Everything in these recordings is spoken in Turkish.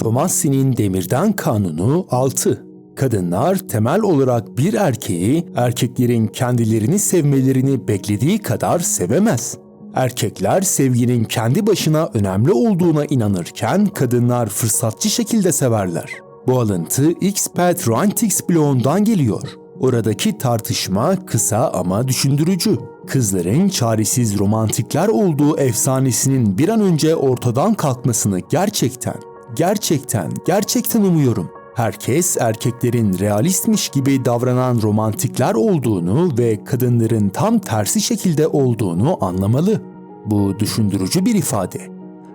Tomassi'nin Demirden Kanunu 6. Kadınlar temel olarak bir erkeği erkeklerin kendilerini sevmelerini beklediği kadar sevemez. Erkekler sevginin kendi başına önemli olduğuna inanırken kadınlar fırsatçı şekilde severler. Bu alıntı X-Pat Romantics bloğundan geliyor. Oradaki tartışma kısa ama düşündürücü. Kızların çaresiz romantikler olduğu efsanesinin bir an önce ortadan kalkmasını gerçekten, gerçekten, gerçekten umuyorum. Herkes erkeklerin realistmiş gibi davranan romantikler olduğunu ve kadınların tam tersi şekilde olduğunu anlamalı. Bu düşündürücü bir ifade.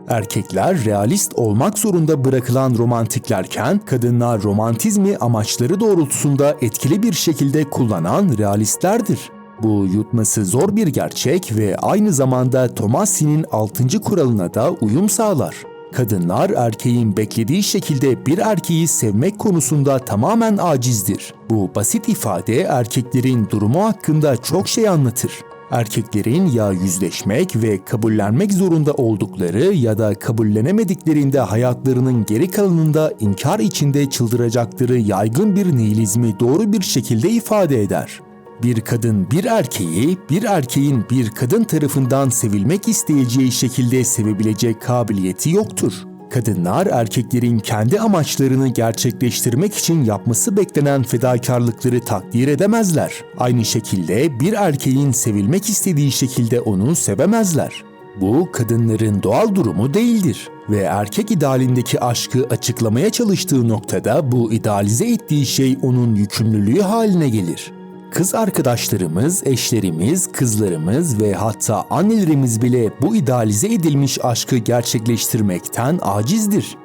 Erkekler realist olmak zorunda bırakılan romantiklerken kadınlar romantizmi amaçları doğrultusunda etkili bir şekilde kullanan realistlerdir. Bu yutması zor bir gerçek ve aynı zamanda Tomasi'nin 6. kuralına da uyum sağlar. Kadınlar erkeğin beklediği şekilde bir erkeği sevmek konusunda tamamen acizdir. Bu basit ifade erkeklerin durumu hakkında çok şey anlatır. Erkeklerin ya yüzleşmek ve kabullenmek zorunda oldukları ya da kabullenemediklerinde hayatlarının geri kalanında inkar içinde çıldıracakları yaygın bir nihilizmi doğru bir şekilde ifade eder. Bir kadın bir erkeği, bir erkeğin bir kadın tarafından sevilmek isteyeceği şekilde sevebilecek kabiliyeti yoktur. Kadınlar erkeklerin kendi amaçlarını gerçekleştirmek için yapması beklenen fedakarlıkları takdir edemezler. Aynı şekilde bir erkeğin sevilmek istediği şekilde onu sevemezler. Bu kadınların doğal durumu değildir ve erkek idealindeki aşkı açıklamaya çalıştığı noktada bu idealize ettiği şey onun yükümlülüğü haline gelir. Kız arkadaşlarımız, eşlerimiz, kızlarımız ve hatta annelerimiz bile bu idealize edilmiş aşkı gerçekleştirmekten acizdir.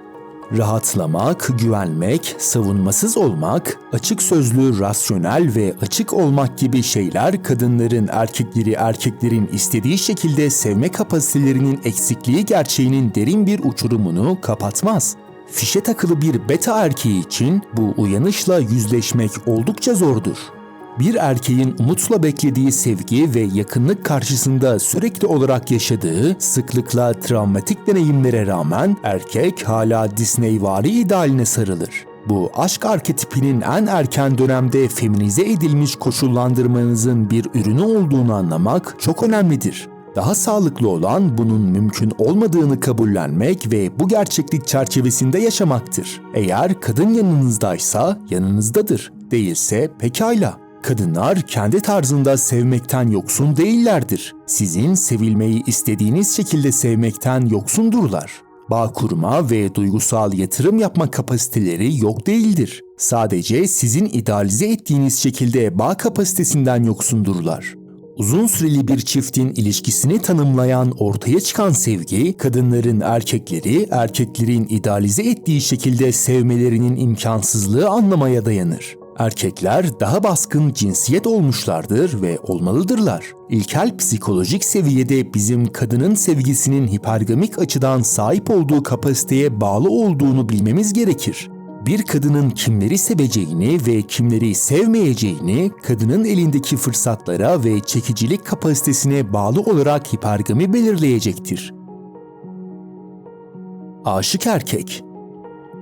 Rahatlamak, güvenmek, savunmasız olmak, açık sözlü, rasyonel ve açık olmak gibi şeyler kadınların erkekleri erkeklerin istediği şekilde sevme kapasitelerinin eksikliği gerçeğinin derin bir uçurumunu kapatmaz. Fişe takılı bir beta erkeği için bu uyanışla yüzleşmek oldukça zordur bir erkeğin umutla beklediği sevgi ve yakınlık karşısında sürekli olarak yaşadığı sıklıkla travmatik deneyimlere rağmen erkek hala Disney-vari idealine sarılır. Bu aşk arketipinin en erken dönemde feminize edilmiş koşullandırmanızın bir ürünü olduğunu anlamak çok önemlidir. Daha sağlıklı olan bunun mümkün olmadığını kabullenmek ve bu gerçeklik çerçevesinde yaşamaktır. Eğer kadın yanınızdaysa yanınızdadır, değilse pekala. Kadınlar kendi tarzında sevmekten yoksun değillerdir. Sizin sevilmeyi istediğiniz şekilde sevmekten yoksundurlar. Bağ kurma ve duygusal yatırım yapma kapasiteleri yok değildir. Sadece sizin idealize ettiğiniz şekilde bağ kapasitesinden yoksundurlar. Uzun süreli bir çiftin ilişkisini tanımlayan ortaya çıkan sevgi, kadınların erkekleri, erkeklerin idealize ettiği şekilde sevmelerinin imkansızlığı anlamaya dayanır. Erkekler daha baskın cinsiyet olmuşlardır ve olmalıdırlar. İlkel psikolojik seviyede bizim kadının sevgisinin hipergamik açıdan sahip olduğu kapasiteye bağlı olduğunu bilmemiz gerekir. Bir kadının kimleri seveceğini ve kimleri sevmeyeceğini kadının elindeki fırsatlara ve çekicilik kapasitesine bağlı olarak hipergami belirleyecektir. Aşık erkek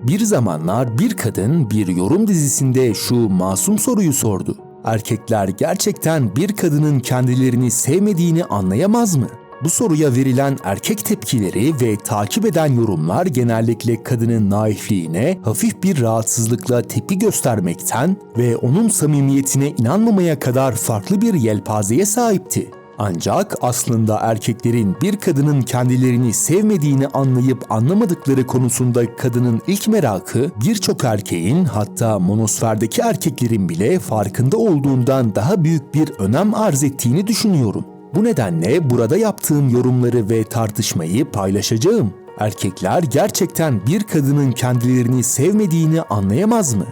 bir zamanlar bir kadın bir yorum dizisinde şu masum soruyu sordu. Erkekler gerçekten bir kadının kendilerini sevmediğini anlayamaz mı? Bu soruya verilen erkek tepkileri ve takip eden yorumlar genellikle kadının naifliğine hafif bir rahatsızlıkla tepki göstermekten ve onun samimiyetine inanmamaya kadar farklı bir yelpazeye sahipti. Ancak aslında erkeklerin bir kadının kendilerini sevmediğini anlayıp anlamadıkları konusunda kadının ilk merakı birçok erkeğin hatta monosferdeki erkeklerin bile farkında olduğundan daha büyük bir önem arz ettiğini düşünüyorum. Bu nedenle burada yaptığım yorumları ve tartışmayı paylaşacağım. Erkekler gerçekten bir kadının kendilerini sevmediğini anlayamaz mı?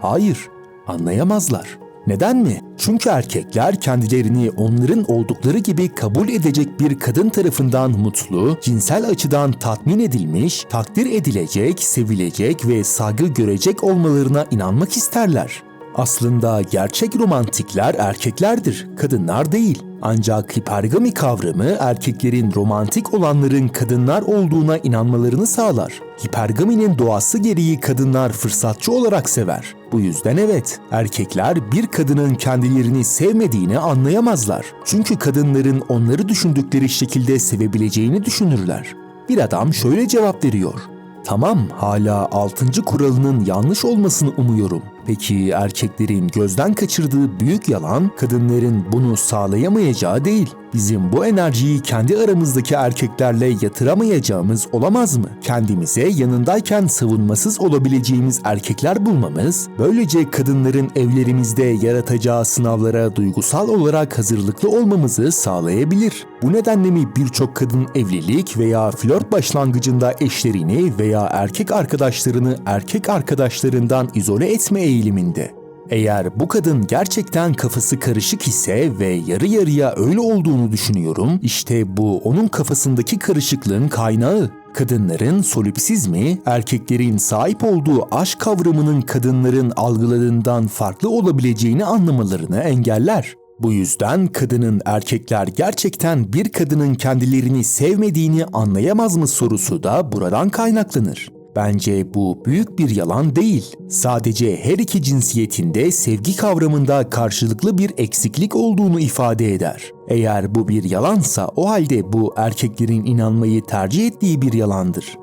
Hayır, anlayamazlar. Neden mi? Çünkü erkekler kendilerini onların oldukları gibi kabul edecek bir kadın tarafından mutlu, cinsel açıdan tatmin edilmiş, takdir edilecek, sevilecek ve saygı görecek olmalarına inanmak isterler. Aslında gerçek romantikler erkeklerdir, kadınlar değil. Ancak hipergami kavramı erkeklerin romantik olanların kadınlar olduğuna inanmalarını sağlar. Hipergaminin doğası gereği kadınlar fırsatçı olarak sever. Bu yüzden evet, erkekler bir kadının kendilerini sevmediğini anlayamazlar. Çünkü kadınların onları düşündükleri şekilde sevebileceğini düşünürler. Bir adam şöyle cevap veriyor. Tamam, hala 6. kuralının yanlış olmasını umuyorum. Peki erkeklerin gözden kaçırdığı büyük yalan kadınların bunu sağlayamayacağı değil. Bizim bu enerjiyi kendi aramızdaki erkeklerle yatıramayacağımız olamaz mı? Kendimize yanındayken savunmasız olabileceğimiz erkekler bulmamız, böylece kadınların evlerimizde yaratacağı sınavlara duygusal olarak hazırlıklı olmamızı sağlayabilir. Bu nedenle mi birçok kadın evlilik veya flört başlangıcında eşlerini veya erkek arkadaşlarını erkek arkadaşlarından izole etme eğiliminde? Eğer bu kadın gerçekten kafası karışık ise ve yarı yarıya öyle olduğunu düşünüyorum, işte bu onun kafasındaki karışıklığın kaynağı. Kadınların solipsizmi, erkeklerin sahip olduğu aşk kavramının kadınların algıladığından farklı olabileceğini anlamalarını engeller. Bu yüzden kadının erkekler gerçekten bir kadının kendilerini sevmediğini anlayamaz mı sorusu da buradan kaynaklanır. Bence bu büyük bir yalan değil. Sadece her iki cinsiyetinde sevgi kavramında karşılıklı bir eksiklik olduğunu ifade eder. Eğer bu bir yalansa o halde bu erkeklerin inanmayı tercih ettiği bir yalandır.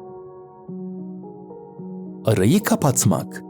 Arayı kapatmak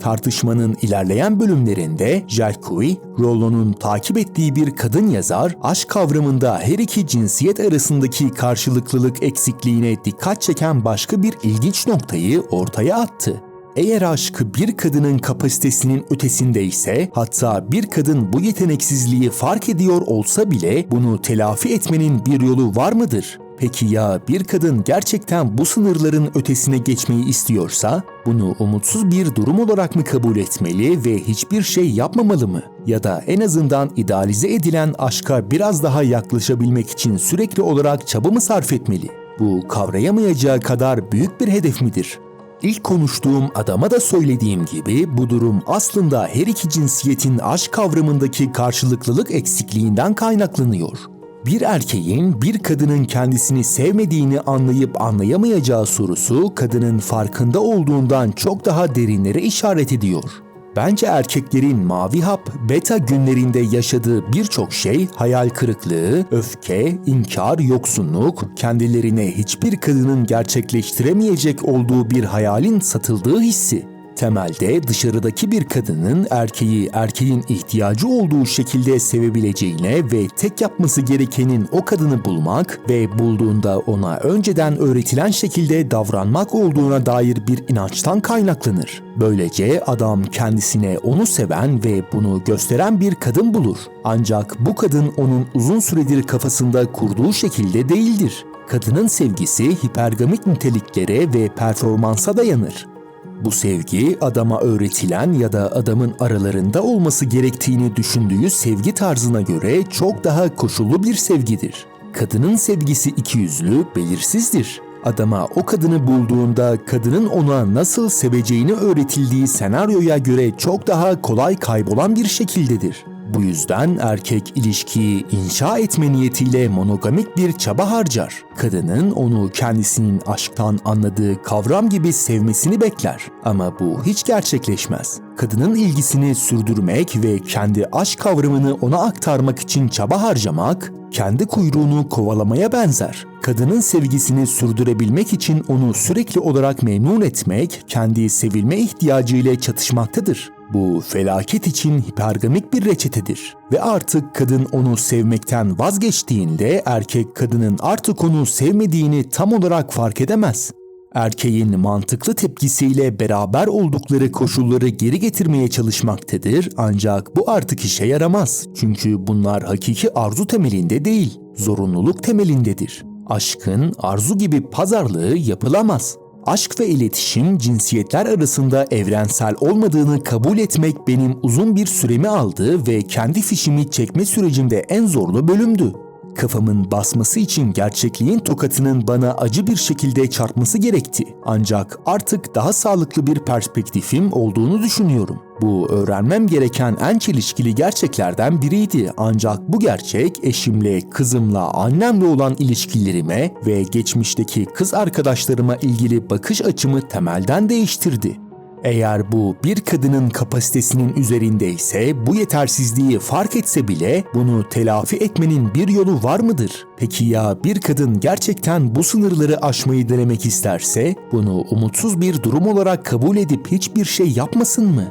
Tartışmanın ilerleyen bölümlerinde Jelkoui, Rollo'nun takip ettiği bir kadın yazar, aşk kavramında her iki cinsiyet arasındaki karşılıklılık eksikliğine dikkat çeken başka bir ilginç noktayı ortaya attı. Eğer aşk bir kadının kapasitesinin ötesindeyse, hatta bir kadın bu yeteneksizliği fark ediyor olsa bile bunu telafi etmenin bir yolu var mıdır? Peki ya bir kadın gerçekten bu sınırların ötesine geçmeyi istiyorsa, bunu umutsuz bir durum olarak mı kabul etmeli ve hiçbir şey yapmamalı mı? Ya da en azından idealize edilen aşka biraz daha yaklaşabilmek için sürekli olarak çaba mı sarf etmeli? Bu kavrayamayacağı kadar büyük bir hedef midir? İlk konuştuğum adama da söylediğim gibi bu durum aslında her iki cinsiyetin aşk kavramındaki karşılıklılık eksikliğinden kaynaklanıyor bir erkeğin bir kadının kendisini sevmediğini anlayıp anlayamayacağı sorusu kadının farkında olduğundan çok daha derinlere işaret ediyor. Bence erkeklerin mavi hap, beta günlerinde yaşadığı birçok şey hayal kırıklığı, öfke, inkar, yoksunluk, kendilerine hiçbir kadının gerçekleştiremeyecek olduğu bir hayalin satıldığı hissi. Temelde dışarıdaki bir kadının erkeği erkeğin ihtiyacı olduğu şekilde sevebileceğine ve tek yapması gerekenin o kadını bulmak ve bulduğunda ona önceden öğretilen şekilde davranmak olduğuna dair bir inançtan kaynaklanır. Böylece adam kendisine onu seven ve bunu gösteren bir kadın bulur. Ancak bu kadın onun uzun süredir kafasında kurduğu şekilde değildir. Kadının sevgisi hipergamik niteliklere ve performansa dayanır. Bu sevgi adama öğretilen ya da adamın aralarında olması gerektiğini düşündüğü sevgi tarzına göre çok daha koşullu bir sevgidir. Kadının sevgisi ikiyüzlü, belirsizdir. Adama o kadını bulduğunda kadının ona nasıl seveceğini öğretildiği senaryoya göre çok daha kolay kaybolan bir şekildedir. Bu yüzden erkek ilişkiyi inşa etme niyetiyle monogamik bir çaba harcar. Kadının onu kendisinin aşktan anladığı kavram gibi sevmesini bekler. Ama bu hiç gerçekleşmez. Kadının ilgisini sürdürmek ve kendi aşk kavramını ona aktarmak için çaba harcamak, kendi kuyruğunu kovalamaya benzer. Kadının sevgisini sürdürebilmek için onu sürekli olarak memnun etmek, kendi sevilme ihtiyacı ile çatışmaktadır. Bu felaket için hipergamik bir reçetedir ve artık kadın onu sevmekten vazgeçtiğinde erkek kadının artık onu sevmediğini tam olarak fark edemez. Erkeğin mantıklı tepkisiyle beraber oldukları koşulları geri getirmeye çalışmaktadır ancak bu artık işe yaramaz. Çünkü bunlar hakiki arzu temelinde değil, zorunluluk temelindedir. Aşkın arzu gibi pazarlığı yapılamaz. Aşk ve iletişim cinsiyetler arasında evrensel olmadığını kabul etmek benim uzun bir süremi aldı ve kendi fişimi çekme sürecimde en zorlu bölümdü. Kafamın basması için gerçekliğin tokatının bana acı bir şekilde çarpması gerekti. Ancak artık daha sağlıklı bir perspektifim olduğunu düşünüyorum. Bu öğrenmem gereken en çelişkili gerçeklerden biriydi ancak bu gerçek eşimle, kızımla, annemle olan ilişkilerime ve geçmişteki kız arkadaşlarıma ilgili bakış açımı temelden değiştirdi. Eğer bu bir kadının kapasitesinin üzerindeyse bu yetersizliği fark etse bile bunu telafi etmenin bir yolu var mıdır? Peki ya bir kadın gerçekten bu sınırları aşmayı denemek isterse bunu umutsuz bir durum olarak kabul edip hiçbir şey yapmasın mı?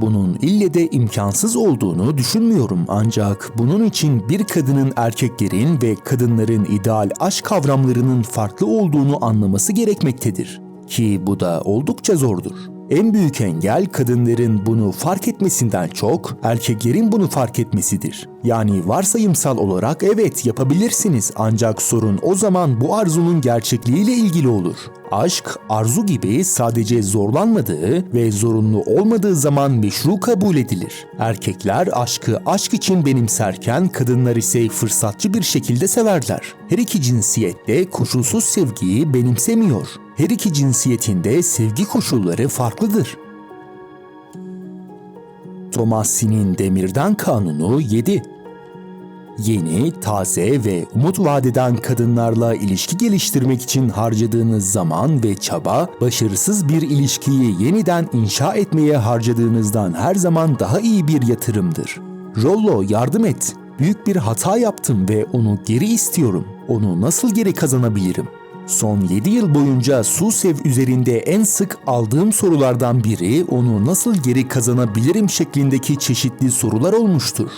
Bunun ille de imkansız olduğunu düşünmüyorum ancak bunun için bir kadının erkeklerin ve kadınların ideal aşk kavramlarının farklı olduğunu anlaması gerekmektedir. Ki bu da oldukça zordur. En büyük engel kadınların bunu fark etmesinden çok erkeklerin bunu fark etmesidir. Yani varsayımsal olarak evet yapabilirsiniz ancak sorun o zaman bu arzunun gerçekliğiyle ilgili olur. Aşk, arzu gibi sadece zorlanmadığı ve zorunlu olmadığı zaman meşru kabul edilir. Erkekler aşkı aşk için benimserken kadınlar ise fırsatçı bir şekilde severler. Her iki cinsiyette koşulsuz sevgiyi benimsemiyor. Her iki cinsiyetinde sevgi koşulları farklıdır. Thomas'inin Demirden Kanunu 7 Yeni, taze ve umut vadeden kadınlarla ilişki geliştirmek için harcadığınız zaman ve çaba, başarısız bir ilişkiyi yeniden inşa etmeye harcadığınızdan her zaman daha iyi bir yatırımdır. Rollo yardım et. Büyük bir hata yaptım ve onu geri istiyorum. Onu nasıl geri kazanabilirim? Son 7 yıl boyunca Susev üzerinde en sık aldığım sorulardan biri onu nasıl geri kazanabilirim şeklindeki çeşitli sorular olmuştur.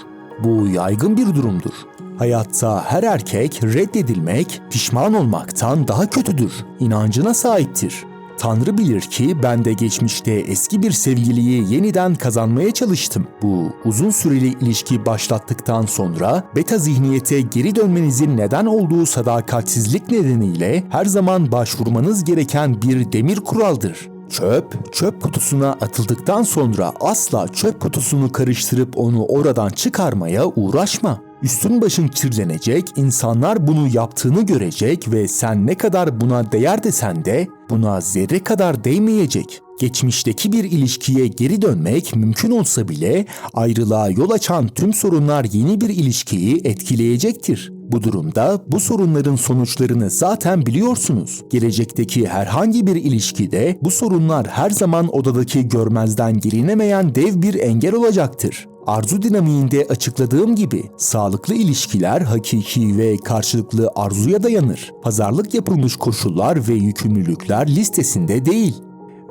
Bu yaygın bir durumdur. Hayatta her erkek reddedilmek, pişman olmaktan daha kötüdür. İnancına sahiptir. Tanrı bilir ki ben de geçmişte eski bir sevgiliyi yeniden kazanmaya çalıştım. Bu uzun süreli ilişki başlattıktan sonra beta zihniyete geri dönmenizin neden olduğu sadakatsizlik nedeniyle her zaman başvurmanız gereken bir demir kuraldır. Çöp, çöp kutusuna atıldıktan sonra asla çöp kutusunu karıştırıp onu oradan çıkarmaya uğraşma. Üstün başın kirlenecek, insanlar bunu yaptığını görecek ve sen ne kadar buna değer desen de buna zerre kadar değmeyecek. Geçmişteki bir ilişkiye geri dönmek mümkün olsa bile ayrılığa yol açan tüm sorunlar yeni bir ilişkiyi etkileyecektir. Bu durumda bu sorunların sonuçlarını zaten biliyorsunuz. Gelecekteki herhangi bir ilişkide bu sorunlar her zaman odadaki görmezden gelinemeyen dev bir engel olacaktır. Arzu dinamiğinde açıkladığım gibi sağlıklı ilişkiler hakiki ve karşılıklı arzuya dayanır. Pazarlık yapılmış koşullar ve yükümlülükler listesinde değil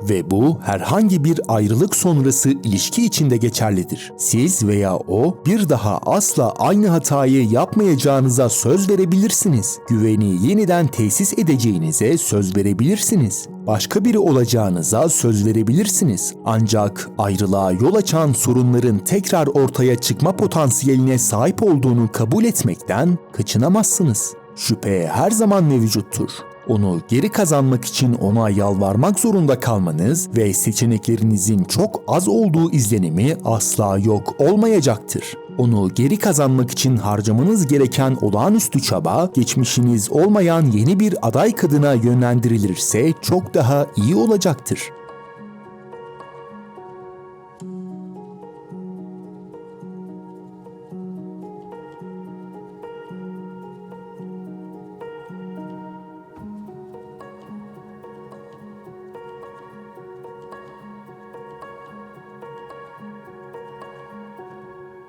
ve bu herhangi bir ayrılık sonrası ilişki içinde geçerlidir. Siz veya o bir daha asla aynı hatayı yapmayacağınıza söz verebilirsiniz. Güveni yeniden tesis edeceğinize söz verebilirsiniz. Başka biri olacağınıza söz verebilirsiniz. Ancak ayrılığa yol açan sorunların tekrar ortaya çıkma potansiyeline sahip olduğunu kabul etmekten kaçınamazsınız. Şüphe her zaman mevcuttur. Onu geri kazanmak için ona yalvarmak zorunda kalmanız ve seçeneklerinizin çok az olduğu izlenimi asla yok olmayacaktır. Onu geri kazanmak için harcamanız gereken olağanüstü çaba, geçmişiniz olmayan yeni bir aday kadına yönlendirilirse çok daha iyi olacaktır.